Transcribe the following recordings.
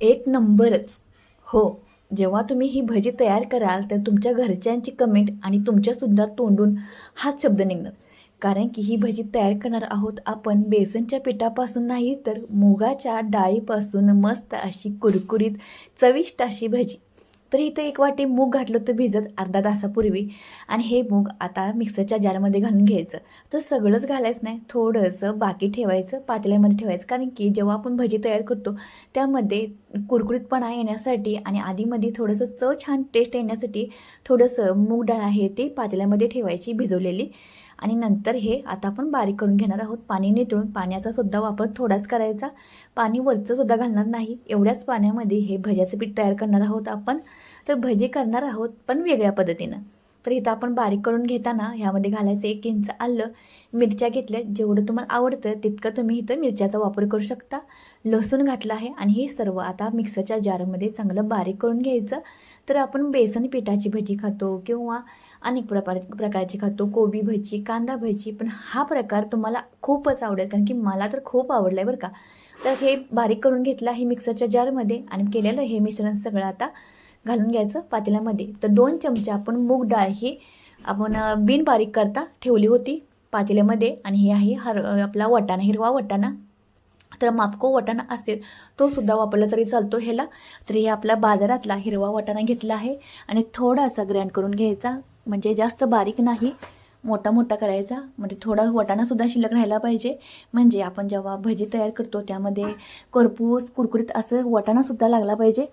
एक नंबरच. हो जेव्हा तुम्ही ही भजी तयार कराल तर तुमच्या घरच्यांची कमेंट आणि तुमच्यासुद्धा तोंडून हाच शब्द निघणार. कारण की ही भजी तयार करणार आहोत आपण बेसनच्या पिठापासून नाही तर मुगाच्या डाळीपासून मस्त अशी कुरकुरीत चविष्ट अशी भजी. तर इथं एक वाटी मूग घातलं होतं भिजत अर्धा तासापूर्वी. आणि हे मूग आता मिक्सरच्या जारमध्ये घालून घ्यायचं. तर सगळंच घालायचं नाही थोडंसं बाकी ठेवायचं पातेल्यामध्ये ठेवायचं. कारण की जेव्हा आपण भजी तयार करतो त्यामध्ये कुरकुरीतपणा येण्यासाठी आणि आधीमध्ये थोडंसं चव छान टेस्ट येण्यासाठी थोडंसं मूग डाळ आहे ते पातेल्यामध्ये ठेवायची भिजवलेली. आणि नंतर हे आता आपण बारीक करून घेणार आहोत. पाणी नितळून पाण्याचा सुद्धा वापर थोडाच करायचा. पाणी वरचं सुद्धा घालणार नाही. एवढ्याच पाण्यामध्ये हे भज्याचं पीठ तयार करणार आहोत आपण. तर भजी करणार आहोत पण वेगळ्या पद्धतीनं. तर इथं आपण बारीक करून घेताना ह्यामध्ये घालायचं एक इंच आलं. मिरच्या घेतल्या जेवढं तुम्हाला आवडतं तितकं तुम्ही इथं मिरच्याचा वापर करू शकता. लसूण घातलं आहे आणि हे सर्व आता मिक्सरच्या जारमध्ये चांगलं बारीक करून घ्यायचं. तर आपण बेसन पिठाची भजी खातो किंवा अनेक प्रकार प्रकारची खातो कोबी भजी कांदा भजी पण हा प्रकार तुम्हाला खूपच आवडेल कारण की मला तर खूप आवडलं आहे बरं का. तर हे बारीक करून घेतलं आहे मिक्सरच्या जारमध्ये आणि केलेलं हे मिश्रण सगळं आता घालून घ्यायचं पातेल्यामध्ये. तर दोन चमचे आपण मूग डाळ ही आपण बिन बारीक करता ठेवली होती पातेल्यामध्ये आणि हे आहे हर आपला वटाणा हिरवा वटाणा. तर मापको वटाणा असेल तो सुद्धा वापरला तरी चालतो ह्याला. तर हे आपला बाजारातला हिरवा वटाणा घेतला आहे आणि थोडासा ग्रँड करून घ्यायचा. म्हणजे जास्त बारीक नाही मोठा मोठा करायचा. म्हणजे थोडा वटाणासुद्धा शिल्लक राहिला पाहिजे. म्हणजे आपण जेव्हा भजी तयार करतो त्यामध्ये करपूस कुरकुरीत असं वटाणासुद्धा लागला पाहिजे.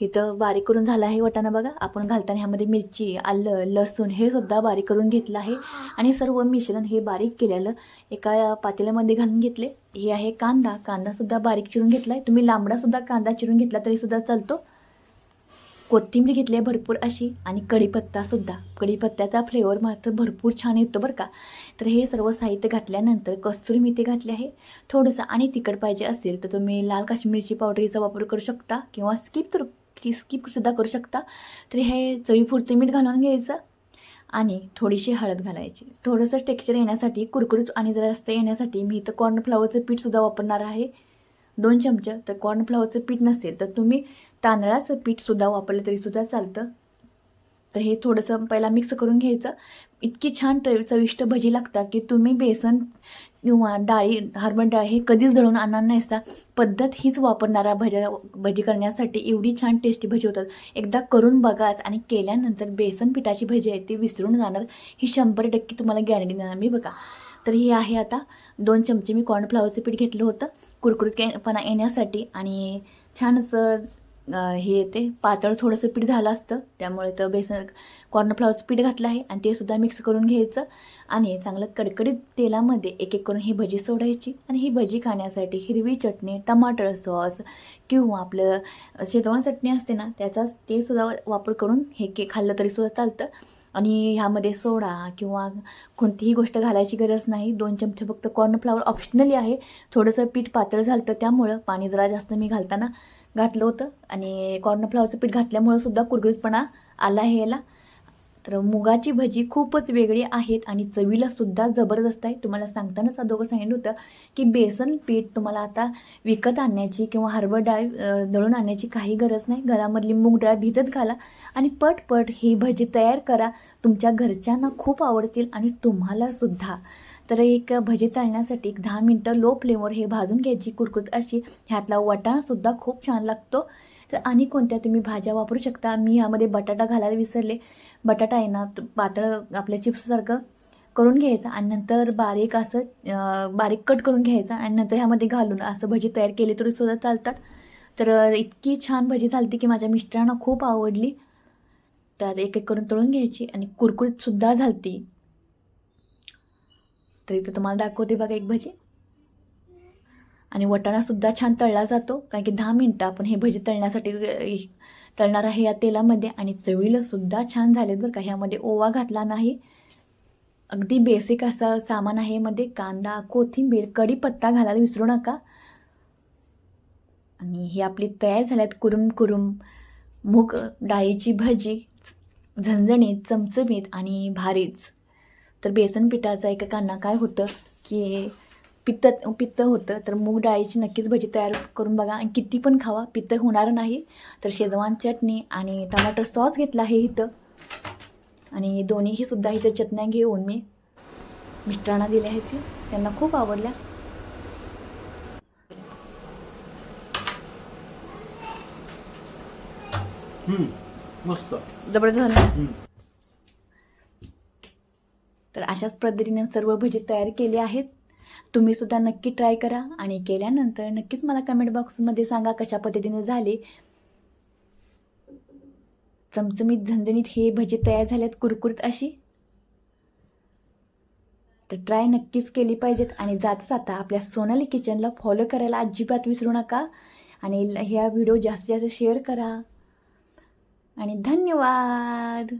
इथं बारीक करून झालं आहे वटाणा बघा. आपण घालताना ह्यामध्ये मिरची आलं लसूण हे सुद्धा बारीक करून घेतलं आहे. आणि सर्व मिश्रण हे बारीक केलेलं एका पातेल्यामध्ये घालून घेतले. हे आहे कांदा. कांदासुद्धा बारीक चिरून घेतला आहे तुम्ही लांबडासुद्धा कांदा चिरून घेतला तरीसुद्धा चालतो. कोथिंबीर घेतली आहे भरपूर अशी आणि कढीपत्तासुद्धा कढीपत्त्याचा फ्लेवर मात्र भरपूर छान येतो बरं का. तर हे सर्व साहित्य घातल्यानंतर कस्तुरी मेथी घातली आहे. थोडंसं आणि तिखट पाहिजे असेल तर तुम्ही लाल काश्मीरची पावडरीचा वापर करू शकता किंवा स्किप तर की स्किपसुद्धा करू शकता. तर हे चवीपुरतं मीठ घालून घ्यायचं आणि थोडीशी हळद घालायची. थोडंसं टेक्स्चर येण्यासाठी कुरकुरीत आणि जरा जास्त येण्यासाठी मी इथं कॉर्नफ्लावरचं पीठसुद्धा वापरणार आहे. दोन चमचे तर कॉर्नफ्लॉवरचं पीठ नसेल तर तुम्ही तांदळाचं पीठसुद्धा वापरलं तरीसुद्धा चालतं. तर हे थोडंसं पहिला मिक्स करून घ्यायचं. इतकी छान ट चविष्ट भजी लागतात की तुम्ही बेसन किंवा डाळी हरभर डाळ हे कधीच दळून आणणार नाहीसा पद्धत हीच वापरणारा भज्या भजी करण्यासाठी एवढी छान टेस्टी भजी होतात. एकदा करून बघाच आणि केल्यानंतर बेसन पिठाची भजी आहे ती विसरून जाणार. ही शंभर टक्के तुम्हाला गॅरंटी देणार मी बघा. तर हे आहे आता दोन चमचे मी कॉर्नफ्लावरचं पीठ घेतलं होतं. कुरकुरीत पणा येण्यासाठी आणि छान असं हे येते पातळ थोडंसं पीठ झालं असतं. त्यामुळे तर बेसन कॉर्नफ्लॉवरचं पीठ घातलं आहे आणि ते सुद्धा मिक्स करून घ्यायचं. आणि चांगलं कडकडीत तेलामध्ये एक एक करून ही भजी सोडायची आणि ही भजी खाण्यासाठी हिरवी चटणी टमाटर सॉस किंवा आपलं शेजवान चटणी असते ना त्याचा ते सुद्धा वापर करून हे के खाल्लं तरी सुद्धा चालतं. आणि ह्यामध्ये सोडा किंवा कोणतीही गोष्ट घालायची गरज नाही. दोन चमचे फक्त कॉर्नफ्लावर ऑप्शनली आहे. थोडंसं पीठ पातळ झालं तर त्यामुळं पाणी जरा जास्त मी घालताना घातलं होतं. आणि कॉर्नफ्लावरचं पीठ घातल्यामुळं सुद्धा कुरगुरीतपणा आला आहे याला. तर मुगाची भजी खूपच वेगळी आहेत आणि चवीला सुद्धा जबरदस्त आहे. तुम्हाला सांगतानाच अगोदर सांगितलं होतं की बेसन पीठ तुम्हाला आता विकत आणण्याची किंवा हरभर डाळ दळून आणण्याची काही गरज नाही. घरामधली मूग डाळ भिजत घाला आणि पटपट ही भजी तयार करा. तुमच्या घरच्यांना खूप आवडतील आणि तुम्हालासुद्धा. तर एक भजी तळण्यासाठी एक दहा मिनटं लो फ्लेमवर हे भाजून घ्यायची कुरकुरीत अशी. ह्यातला वटाणासुद्धा खूप छान लागतो. तर आणि कोणत्या तुम्ही भाज्या वापरू शकता? मी ह्यामध्ये बटाटा घालायला विसरले. बटाटा आहे ना पातळ आपल्या चिप्ससारखं करून घ्यायचं आणि नंतर बारीक असं बारीक कट करून घ्यायचं आणि नंतर ह्यामध्ये घालून असं भजी तयार केली तरी सुद्धा चालतात. तर इतकी छान भजी चालते की माझ्या मिस्टरांना खूप आवडली. त्यात एक एक करून तळून घ्यायची आणि कुरकुरीतसुद्धा झालती. तर इथं तुम्हाला दाखवते बघा एक भजी. आणि वटाणासुद्धा छान तळला जातो कारण की दहा मिनटं आपण हे भजी तळण्यासाठी तळणार आहे या तेलामध्ये. आणि चवीलासुद्धा छान झालेत बरं का. ह्यामध्ये ओवा घातला नाही. अगदी बेसिक असं सामान आहे मध्ये. कांदा कोथिंबीर कढीपत्ता घालायला विसरू नका. आणि ही आपली तयार झाल्यात कुरुम कुरुम मूग डाळीची भजी झणझणीत चमचमीत आणि भारीच. तर बेसन पिठाचा एकेकांना काय होतं की पित्त पित्त होतं तर मूग डाळीची नक्कीच भजी तयार करून बघा. आणि किती पण खावा पित्त होणार नाही. तर शेजवान चटणी आणि टमाटर सॉस घेतला आहे इथं. आणि दोन्हीही सुद्धा इथं चटण्या घेऊन मी मिस्टरांना दिल्या आहेत. ते त्यांना खूप आवडल्या. मस्त. जबरदस्त झालं. तर अशाच पद्धतीने सर्व भजी तयार केले आहेत. तुम्ही सुद्धा नक्की ट्राय करा आणि केल्यानंतर नक्कीच मला कमेंट बॉक्समध्ये सांगा कशा पद्धतीने झाले. चमचमीत झणझणीत हे भजी तयार झाल्यात कुरकुरीत अशी. तर ट्राय नक्कीच केली पाहिजेत आणि जाता जाता आपल्या सोनाली किचनला फॉलो करायला अजिबात विसरू नका. आणि ह्या व्हिडिओ जास्तीत जास्त शेअर करा. आणि धन्यवाद!